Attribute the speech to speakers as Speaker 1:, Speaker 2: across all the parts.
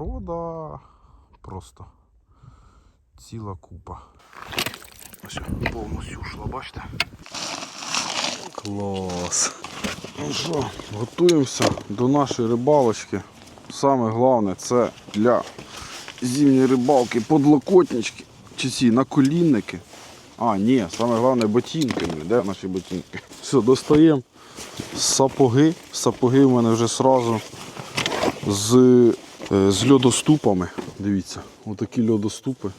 Speaker 1: Порода просто ціла купа. Ось повністю ушла, бачите? Клас. Ну що, готуємося до нашої рибалочки. Саме головне це для зимньої рибалки подлокотнички чи ці наколінники. А, ні, саме головне ботинки. Де наші ботинки? Все, достаємо сапоги. Сапоги в мене вже сразу з, з льодоступами. Дивіться, отакі льодоступи,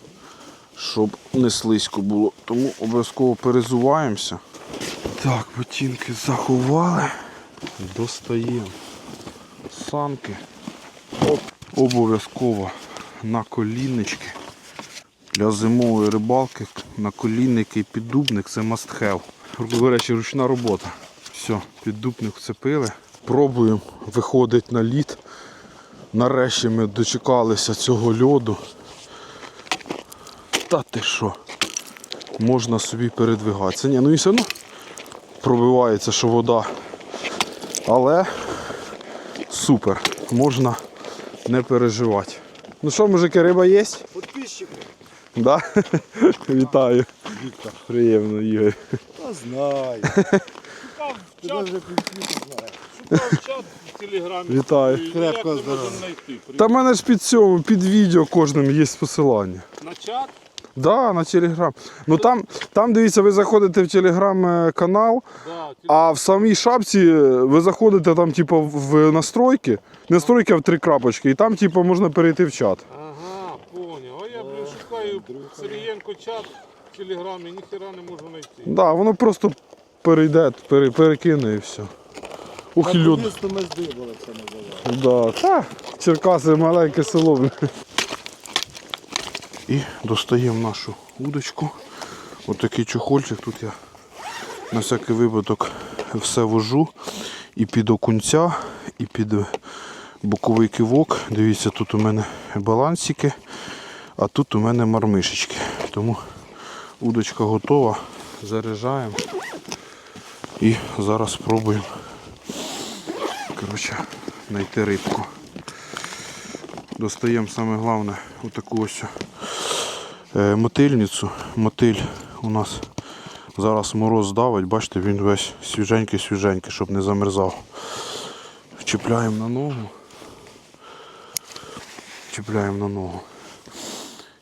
Speaker 1: щоб не слизько було. Тому обов'язково перезуваємося. Так, ботинки заховали. Достаємо санки. Обов'язково на коліннички. Для зимової рибалки наколінники і піддубник це must have. До речі, ручна робота. Все, піддубник вцепили. Пробуємо виходить на лід. Нарешті ми дочекалися цього льоду. Та ти що? Можна собі передвигатися. Ні, ну і все одно пробивається, що вода. Але супер, можна не переживати. Ну що, мужики, риба є?
Speaker 2: Подписчики.
Speaker 1: Да? Вітаю.
Speaker 2: Віктор.
Speaker 1: Приємно, Ігор.
Speaker 2: Я знаю.
Speaker 3: Шукав чат, шукав чат телеграмі.
Speaker 1: Вітаю.
Speaker 2: Крепко.
Speaker 3: При-
Speaker 1: Та в мене ж під цьому, під відео кожним є посилання.
Speaker 3: На чат
Speaker 1: Да, на телеграм. Ну там, там дивіться, ви заходите в телеграм-канал, а в самій шапці е, ви заходите там, типу, в настройки, не настройки, в три крапочки, і там, типу, можна перейти в чат.
Speaker 3: Ага, поняв. А я, блін, шукаю Сергієнко чат в телеграмі, ніхера не можу знайти.
Speaker 1: Да, воно просто перейде, перекине і все. Ух, і люд.
Speaker 2: Місто ми здибали це називаємо.
Speaker 1: Да, та, Черкаси маленьке село. І достаємо нашу удочку. Отакий чохольчик. Тут я на всякий випадок все вожу. І під окунця, і під боковий кивок. Дивіться, тут у мене балансики, а тут у мене мармишечки. Тому удочка готова. Заряджаємо. І зараз спробуємо коротше, знайти рибку. Достаємо саме головне отаку ось е, мотильницю. Мотиль у нас зараз мороз давить, бачите, він весь свіженький-свіженький, щоб не замерзав. Вчіпляємо на ногу. Вчіпляємо на ногу.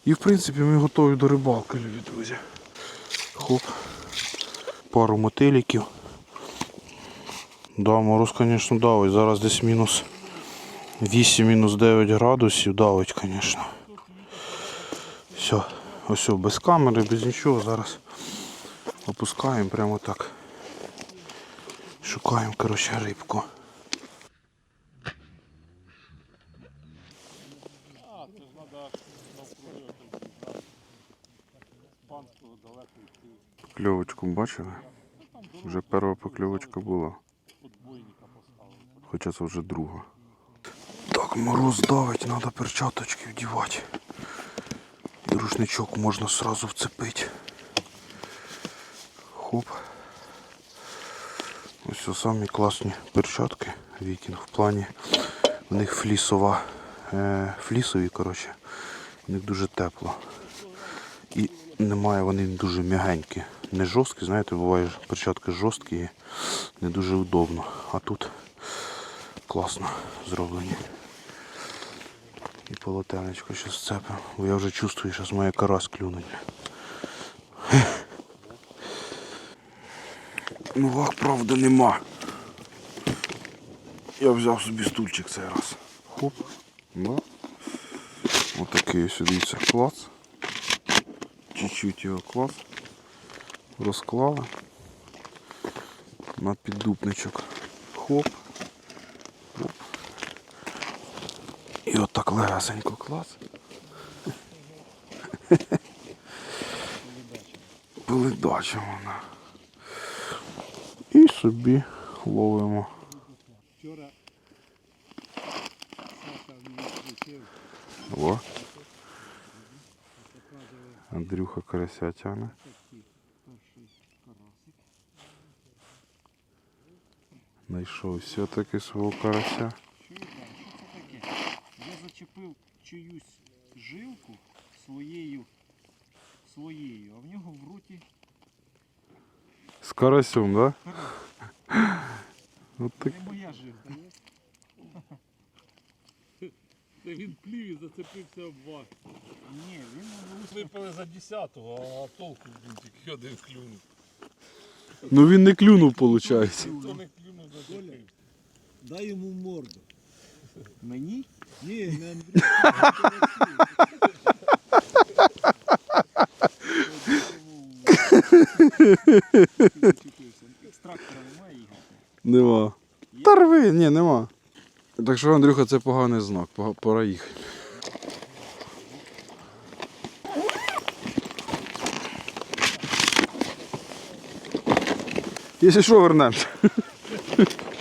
Speaker 1: І в принципі ми готові до рибалки, любі друзі. Хоп. Пару мотиліків. Да, мороз, звісно, давить. Зараз десь мінус 8, мінус 9 градусів давить, звісно. Все, ось без камери, без нічого. Зараз опускаємо прямо так. Шукаємо, коротше, рибку. Покльовочку бачили? Вже перша покльовочка була. Хоча це вже друга. Так, мороз давить, треба перчаточки вдівати. Рушничок можна сразу вцепити. Хоп. Ось самі класні перчатки Вікінг в плані. В них флісова, е, флісові, коротше. В них дуже тепло. І немає, вони дуже м'ягенькі. Не жорсткі, знаєте, буває перчатки жорсткі і не дуже удобно. А тут класно зроблені. І полотенечко ще сцепимо, бо я вже чувствую, що має карась клюнуть. Ну ваг, правда, нема. Я взяв собі стульчик цей раз. Хоп. Да. Отакий ось, дивіться, клац. Чуть-чуть його клац. Розклали. На піддупничок. Хоп. Легасенько клас. Поледача вона. І собі ловимо.
Speaker 2: Вчора
Speaker 1: О. Андрюха карася
Speaker 2: карасик.
Speaker 1: Знайшов все-таки свого карася.
Speaker 2: Чуєте, а що це таке? Я зачепив чиюсь жилку своєю, своєю, а в нього в роті
Speaker 1: З карасем, да? От так.
Speaker 2: не моя жилка.
Speaker 3: Він плів і зацепився об вас.
Speaker 2: Ні, він
Speaker 3: Випили за 10-го, а толку він тільки один клюнув.
Speaker 1: Ну він не клюнув, виходить.
Speaker 3: Хто не клюнув, зацепився.
Speaker 2: Дай йому морду. Мені? Ні, не Андрій.
Speaker 1: Нема. Та рви, ні, нема. Так що, Андрюха, це поганий знак, пора їхати. Якщо що, вернемося.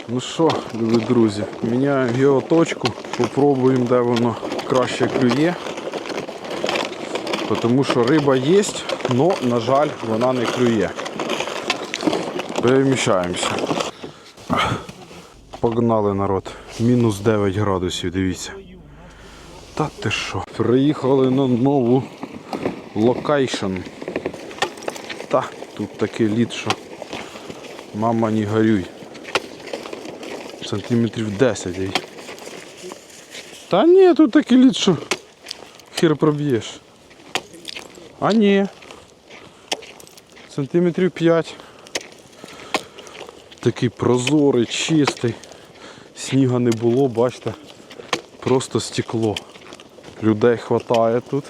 Speaker 1: Ну що, любі друзі, міняємо геоточку, попробуємо, де воно краще клює. Тому що риба є, але, на жаль, вона не клює. Переміщаємося. Погнали народ. Мінус 9 градусів, дивіться. Та ти що? Приїхали на нову локейшн. Та, тут такий лід, що мама не горюй. Сантиметрів 10. ей. Та ні, тут такий лід, що хер проб'єш. А ні. Сантиметрів 5. Такий прозорий, чистий. Сніга не було, бачите, просто стекло. Людей хватає тут.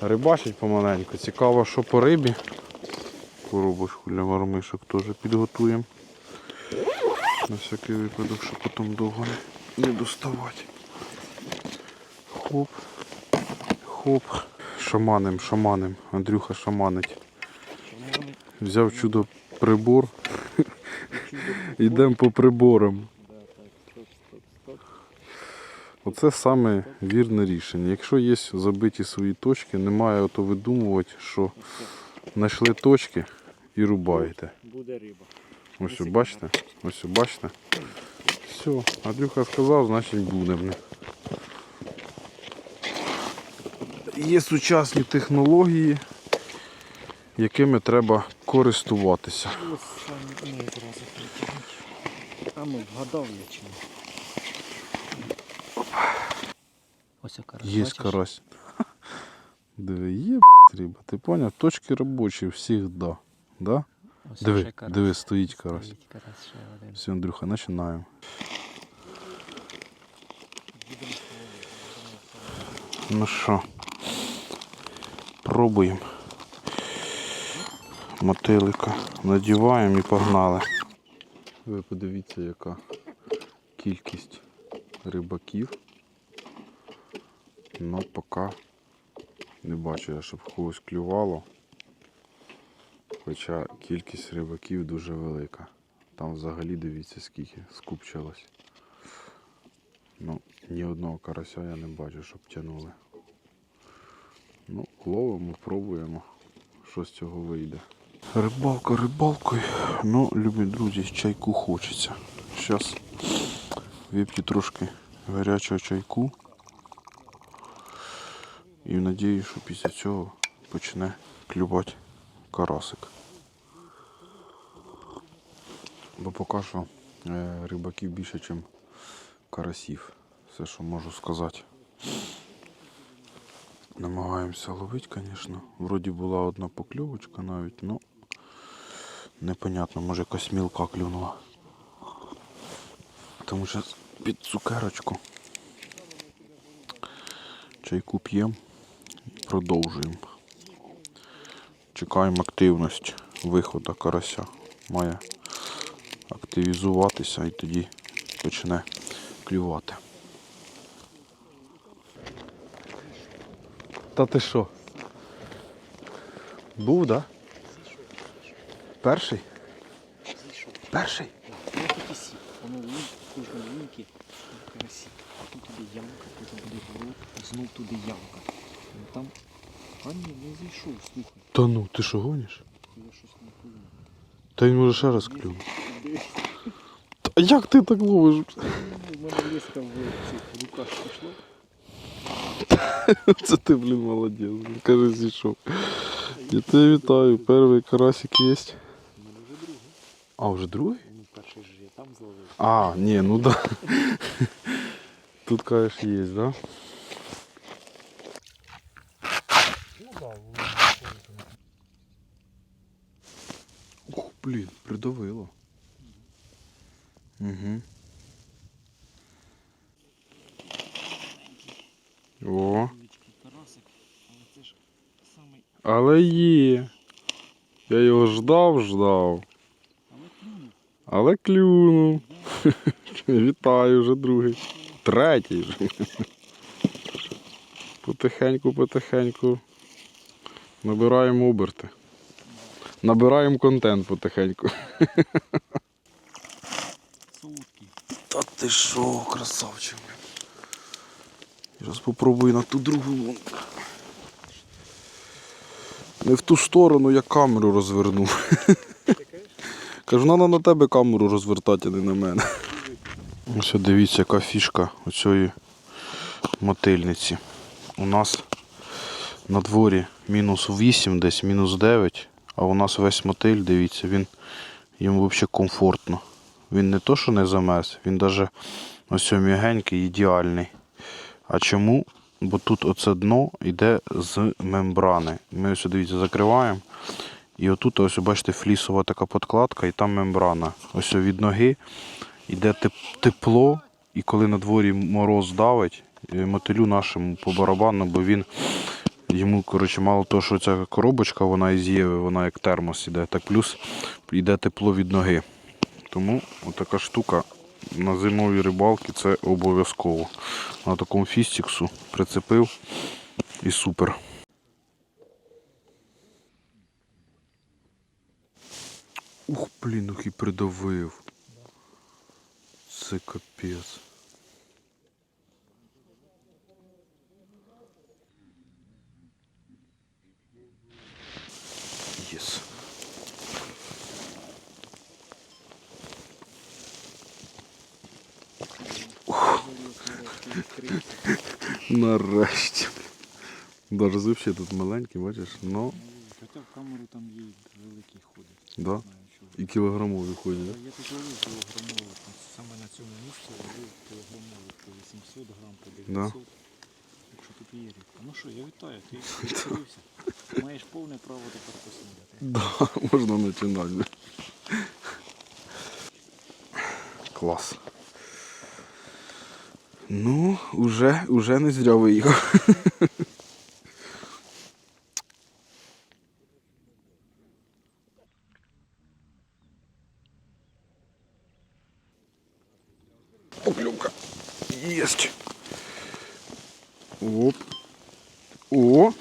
Speaker 1: Рибачить помаленьку. Цікаво, що по рибі. Коробочку для мармишок теж підготуємо. На всякий випадок, щоб потім довго не доставати. Хоп. Хоп. Шаманим, шаманим. Андрюха шаманить. Взяв чудо прибор. Йдемо по приборам. Оце саме вірне рішення. Якщо є забиті свої точки, немає ото видумувати, що знайшли точки і рубаєте.
Speaker 2: Буде риба.
Speaker 1: Ось бачите? Ось бачите? Все, Андрюха сказав, значить будемо. Є сучасні технології, якими треба користуватися.
Speaker 2: А ну, вгадав я чи? Ось карась.
Speaker 1: Є карась. Диви, є риба. Ти поняв? Точки робочі всігда. Да?
Speaker 2: Ось
Speaker 1: Диви,
Speaker 2: карась.
Speaker 1: диви, стоїть карась.
Speaker 2: Стоїть карась ще один.
Speaker 1: Все, Андрюха, починаємо. Ну що, пробуємо. Мотилика надіваємо і погнали. Ви подивіться, яка кількість рибаків. Ну, поки не бачу я, щоб когось клювало. Хоча кількість рибаків дуже велика. Там взагалі дивіться скільки скупчилось. Ну, ні одного карася я не бачу, щоб тягнули. Ну, ловимо, пробуємо, що з цього вийде. Рибалка рибалкою. Ну, любі друзі, чайку хочеться. Зараз вип'ю трошки гарячого чайку. І надію, що після цього почне клювати карасик. Бо поки що е, рибаків більше, ніж карасів. Все, що можу сказати. Намагаємося ловити, звісно. Вроді була одна покльовочка навіть, ну непонятно, може якась мілка клюнула. Тому що під цукерочку. Чайку п'ємо і продовжуємо. Чекаємо активність виходу карася. Має активізуватися і тоді почне клювати. Та ти що? Був, да? Перший? Перший?
Speaker 2: Ну тут лунки карасі. Тут туди ямка, потім буде город, знов туди ямка. Ну там. А ні, не зійшов, слухай.
Speaker 1: Та ну, ти що гониш?
Speaker 2: Я щось не пойму.
Speaker 1: Та він може ще раз клюнув. А як ти так ловиш?
Speaker 2: У мене ліска в цих руках пішло.
Speaker 1: Це ти, блін, молодець. Кажи, зійшов. Я тебе вітаю. Перший карасик є. А, вже другий?
Speaker 2: Ну, перший ж я там зловив.
Speaker 1: А, ні, ну да. Тут, кажеш, є, да?
Speaker 3: Ну да, воно
Speaker 1: Ух, блін, придавило. Угу. О,
Speaker 2: Невеличкий карасик, але це ж самий.
Speaker 1: але є. Я його ждав, ждав.
Speaker 2: Але клюнув.
Speaker 1: Вітаю, вже другий. Третій вже. Потихеньку, потихеньку. Набираємо оберти. Набираємо контент потихеньку.
Speaker 2: Солодкий.
Speaker 1: Та ти що, красавчик. Зараз попробую на ту другу лунку. Не в ту сторону я камеру розвернув. Кажу, треба на тебе камеру розвертати, а не на мене. Ось дивіться, яка фішка оцієї мотильниці. У нас на дворі мінус 8, десь мінус 9, а у нас весь мотиль, дивіться, він йому взагалі комфортно. Він не то, що не замерз, він навіть ось м'ягенький, ідеальний. А чому? Бо тут оце дно йде з мембрани. Ми ось дивіться, закриваємо. І отут, ось бачите, флісова така подкладка, і там мембрана. Ось від ноги йде тепло, і коли на дворі мороз давить, е, мотилю нашому по барабану, бо він йому, коротше, мало того, що ця коробочка, вона із Єви, вона як термос іде, так плюс йде тепло від ноги. Тому отака штука на зимовій рибалки це обов'язково. На такому фістіксу прицепив і супер. Ух, блін, ух і придавив. Це капець. Єс. Нарешті. Даже взагалі тут маленький, бачиш, ну,
Speaker 2: Хоча в камеру там є великий ходить.
Speaker 1: да. І кілограмові ходять, да?
Speaker 2: Я тут ловив кілограмових, от саме на цьому місці ловив кілограмових по 800 грам, по 900. Так що тут є рибка. Ну що, я вітаю, ти відкрився. Маєш повне право тепер поснідати.
Speaker 1: Да, можна починати. Клас. Ну, уже, уже не зря виїхав. Поклювка. Єсть. Оп. О,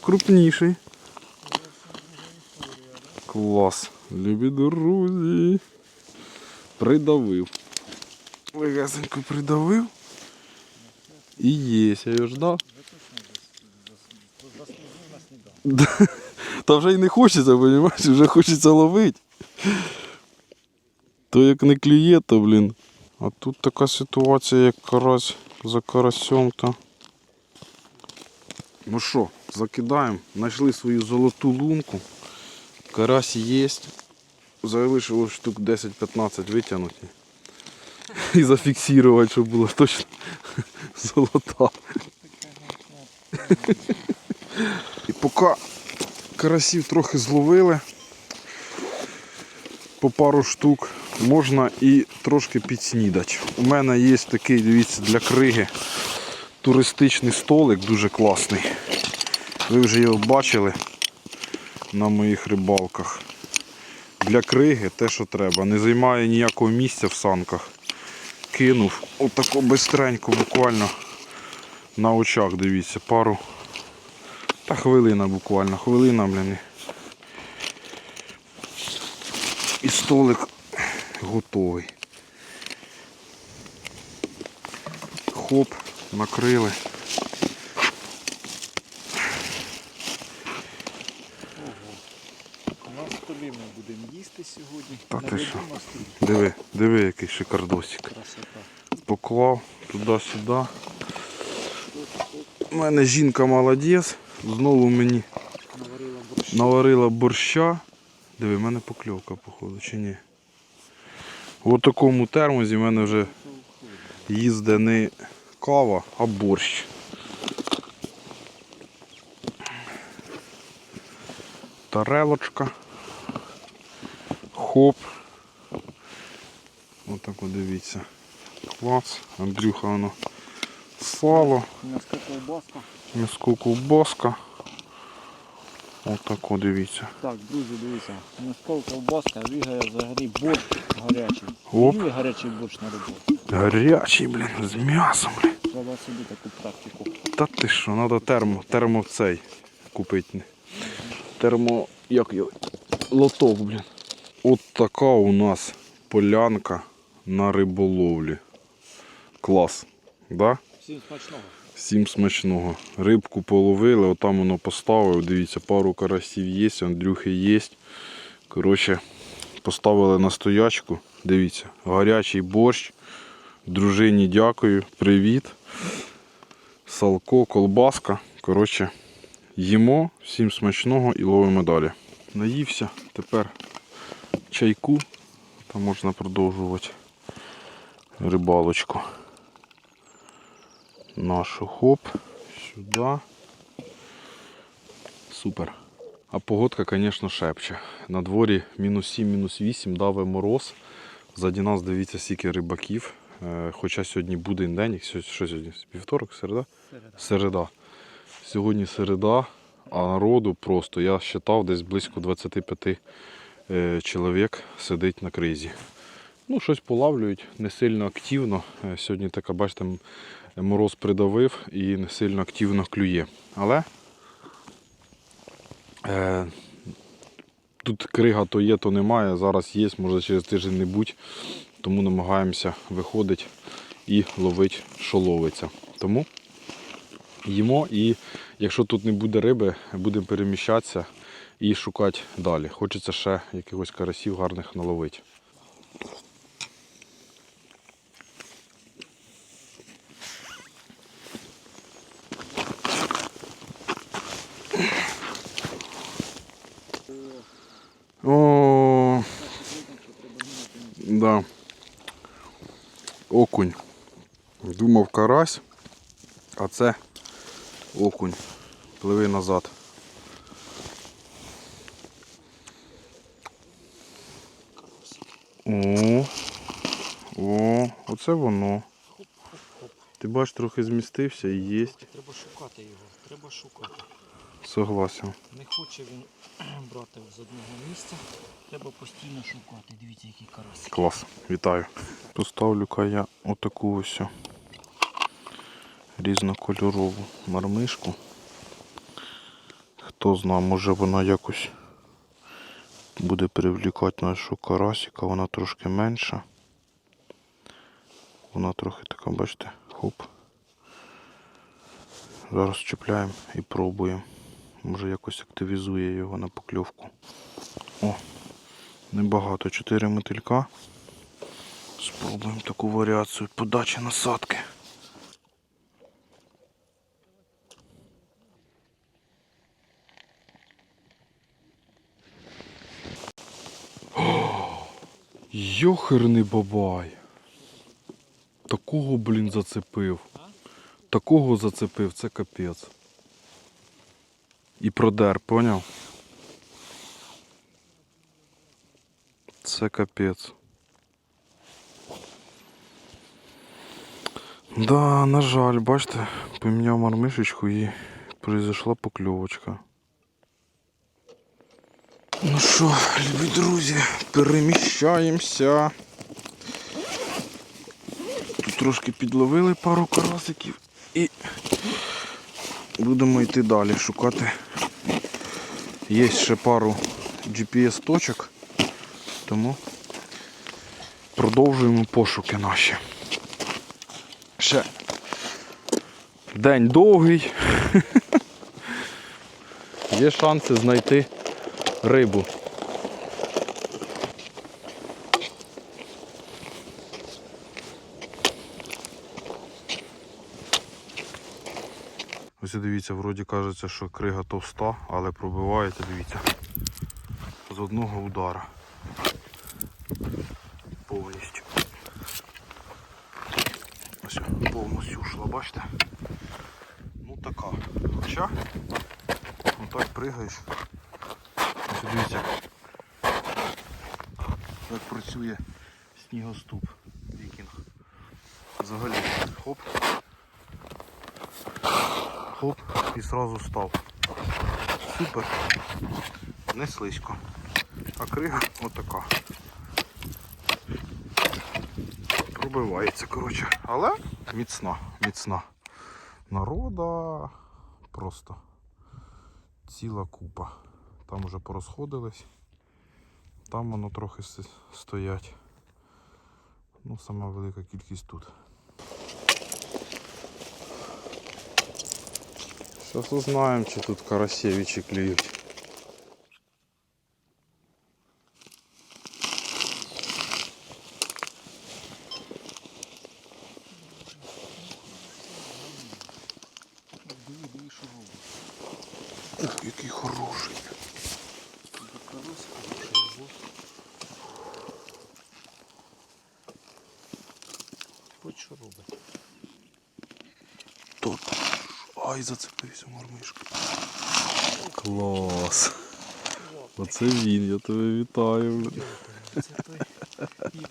Speaker 1: покрупніший. Клас. Любі друзі. Придавив. Легесенько придавив. І є, я
Speaker 2: на сніданок.
Speaker 1: Та вже й не хочеться, розумієш, вже хочеться ловити. То як не клює, то блін. А тут така ситуація, як карась за карасем, то. Ну що, закидаємо. Знайшли свою золоту лунку. Карась є. Залишилось штук 10-15 витягнути. І зафіксувати, щоб було точно золота. І поки карасів трохи зловили по пару штук, можна і трошки підснідати. У мене є такий, дивіться, для криги туристичний столик, дуже класний. Ви вже його бачили на моїх рибалках. Для криги те, що треба. Не займає ніякого місця в санках. Кинув отако бистренько, буквально на очах, дивіться, пару. Та хвилина буквально, хвилина, блін. І столик готовий. Хоп, накрили.
Speaker 2: У нас тобі ми будемо їсти сьогодні.
Speaker 1: Та ти
Speaker 2: Наведу
Speaker 1: що?
Speaker 2: на стіл.
Speaker 1: Диви, диви, який шикардосик. Поклав туди-сюди. У мене жінка молодець. Знову мені
Speaker 2: Наварила борщ.
Speaker 1: наварила борща. Диви, в мене покльовка, походу, чи ні. У такому термозі в мене вже їздить не кава, а борщ. Тарелочка. Хоп. Отак от дивіться. Клас. Андрюха воно сало,
Speaker 2: М'яска ковбаска.
Speaker 1: м'яско ковбаска. Отак от дивіться.
Speaker 2: Так, друзі, дивіться. М'яска ковбаска бігає взагалі борщ гарячий.
Speaker 1: Оп.
Speaker 2: Люблю гарячий борщ на роботу.
Speaker 1: Гарячий, блін, з м'ясом, блін.
Speaker 2: Треба собі таку практику.
Speaker 1: Та ти що, треба термо, термо цей купити. Термо, як його? Лоток, блін. От така у нас полянка на риболовлі. Клас. Да?
Speaker 2: Всім смачного.
Speaker 1: Всім смачного. Рибку половили, отам воно поставив. Дивіться, пару карасів є, Андрюхи є. Коротше, поставили на стоячку. Дивіться, гарячий борщ. Дружині дякую, привіт. Салко, колбаска. Коротше, їмо, всім смачного і ловимо далі. Наївся, тепер чайку, та можна продовжувати рибалочку нашу хоп сюди. Супер. А погодка, звісно, шепче. На дворі мінус 7, мінус 8, даве мороз. Ззаді нас дивіться стільки рибаків. Е, Хоча сьогодні буде день, що сьогодні? Півторок, середа?
Speaker 2: Середа.
Speaker 1: Середа. Сьогодні середа, а народу просто, я вважав, десь близько 25 е, чоловік сидить на кризі. Ну, щось полавлюють, не сильно активно. Е, Сьогодні така, бачите, мороз придавив і не сильно активно клює. Але е, тут крига то є, то немає. Зараз є, може через тиждень не будь. Тому намагаємося виходити і ловити, що ловиться. Тому їмо і якщо тут не буде риби, будемо переміщатися і шукати далі. Хочеться ще якихось карасів гарних наловити. О, да. Окунь. Думав карась, а це окунь. Пливи назад. О, о, оце воно. Ти бачиш, трохи змістився і є.
Speaker 2: Треба шукати його. Треба шукати.
Speaker 1: Согласен.
Speaker 2: Не хоче він брати з одного місця. Треба постійно шукати. Дивіться, який карась.
Speaker 1: Клас, вітаю. Поставлю-ка я отаку ось різнокольорову мармишку. Хто знає, може вона якось буде привлікати нашого карасика, вона трошки менша. Вона трохи така, бачите, хоп. Зараз чіпляємо і пробуємо. Може якось активізує його на покльовку. О, небагато, 4 мотилька. Спробуємо таку варіацію подачі насадки. Йохерний бабай. Такого, блін, зацепив. Такого зацепив, це капець. І продер, поняв? Це капець. Да, на жаль, бачите, поміняв мармишечку і произошла покльовочка. Ну що, любі друзі, переміщаємося. Тут трошки підловили пару карасиків і будемо йти далі шукати. Є ще пару GPS точок, тому продовжуємо пошуки наші. Ще день довгий. Є шанси знайти рибу. Ось дивіться, вроді кажеться, що крига товста, але пробивається, дивіться, з одного удара. Повністю. Ось повністю ушла, бачите? Ну така. Хоча, отак пригаєш. Ось дивіться, як працює снігоступ вікінг. Взагалі, хоп. Хоп, і зразу став. Супер. Не слизько. А крига отака. Пробивається, коротше. Але міцна, міцна. Народа просто ціла купа. Там уже порозходились. Там воно трохи стоять. Ну, сама велика кількість тут. Зараз узнаємо, чи тут карасевичі клюють. Ух, хороший.
Speaker 2: Хоч що робить.
Speaker 1: Тут. Ай, зацепився мормишка. Клас. Оце він, я тебе вітаю.
Speaker 2: Це той,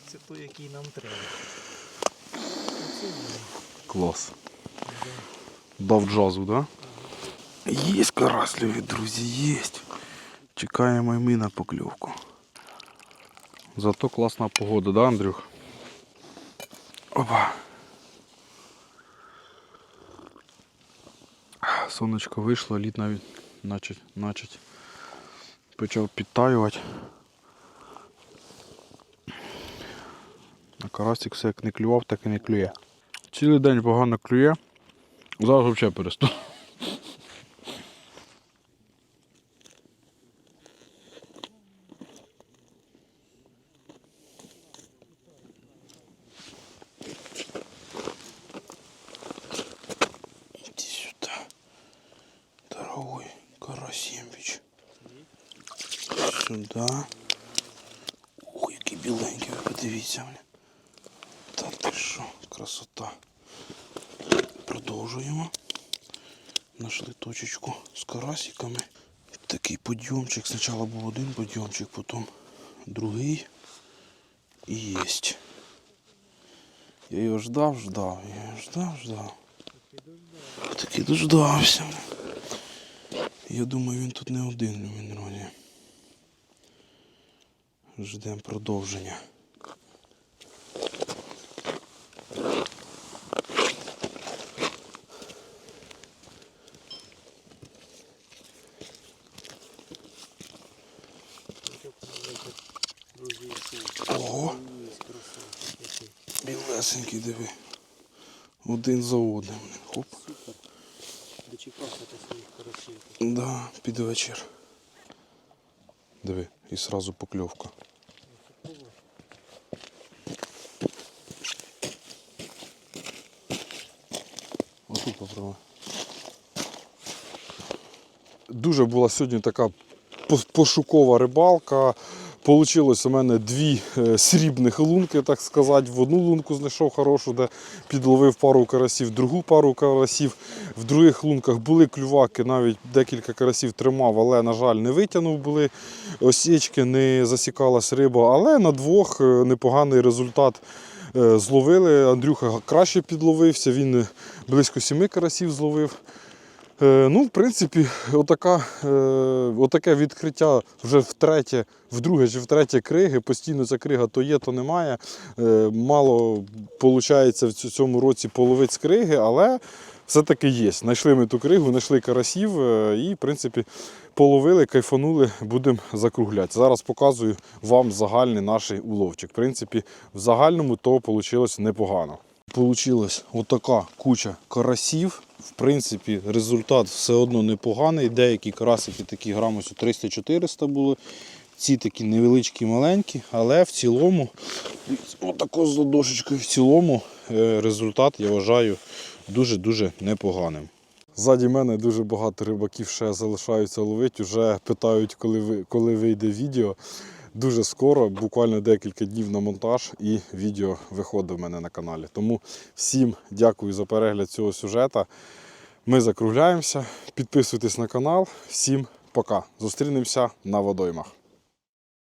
Speaker 2: це той, який нам треба. Оце він.
Speaker 1: Клас.
Speaker 2: Да.
Speaker 1: Дав джазу, да? Є карась, друзі, є. Чекаємо і ми на покльовку. Зато класна погода, да, Андрюх? Опа. Сонечко вийшло, лід навіть начать, начать почав підтаювати. На карасик все як не клював, так і не клює. Цілий день погано клює. Зараз взагалі перестав. Иди сюда, дорогой Карасимович. Сюда. Ой, який біленький, ви подивіться, бля. Та ти що, красота. Продовжуємо. Нашли точечку з карасиками. Такий подйомчик. Спочатку був один подйомчик, потім другий. І єсть. Я його ждав, ждав, я його ждав, ждав. Таки дождався. Я думаю, він тут не один в Мінроні. Ждемо продовження. Диви. Один за одним. Хоп.
Speaker 2: Дочекався своїх карасів.
Speaker 1: Да, під вечір. Диви, і сразу покльовка. Отут попробуй. Дуже була сьогодні така пошукова рибалка. Получилось у мене дві е, срібних лунки, так сказати. В одну лунку знайшов хорошу, де підловив пару карасів, другу пару карасів. В других лунках були клюваки, навіть декілька карасів тримав, але, на жаль, не витягнув. Були осічки, не засікалась риба. Але на двох е, непоганий результат е, зловили. Андрюха краще підловився, він близько сіми карасів зловив. Е, Ну, в принципі, отака, е, отаке відкриття вже втретє, вдруге чи втретє криги. Постійно ця крига то є, то немає. Е, Мало виходить в цьому році половиць криги, але все-таки є. Знайшли ми ту кригу, знайшли карасів і, в принципі, половили, кайфанули, будемо закругляти. Зараз показую вам загальний наш уловчик. В принципі, в загальному то вийшло непогано. Получилась отака куча карасів. В принципі, результат все одно непоганий. Деякі карасики такі грамусу 300-400 були. Ці такі невеличкі, маленькі, але в цілому, отако з ладошечкою, в цілому е, результат я вважаю дуже-дуже непоганим. Ззаді мене дуже багато рибаків ще залишаються ловити. Уже питають, коли, коли вийде відео. Дуже скоро, буквально декілька днів на монтаж, і відео виходить в мене на каналі. Тому всім дякую за перегляд цього сюжета. Ми закругляємося. Підписуйтесь на канал. Всім пока. Зустрінемося на водоймах.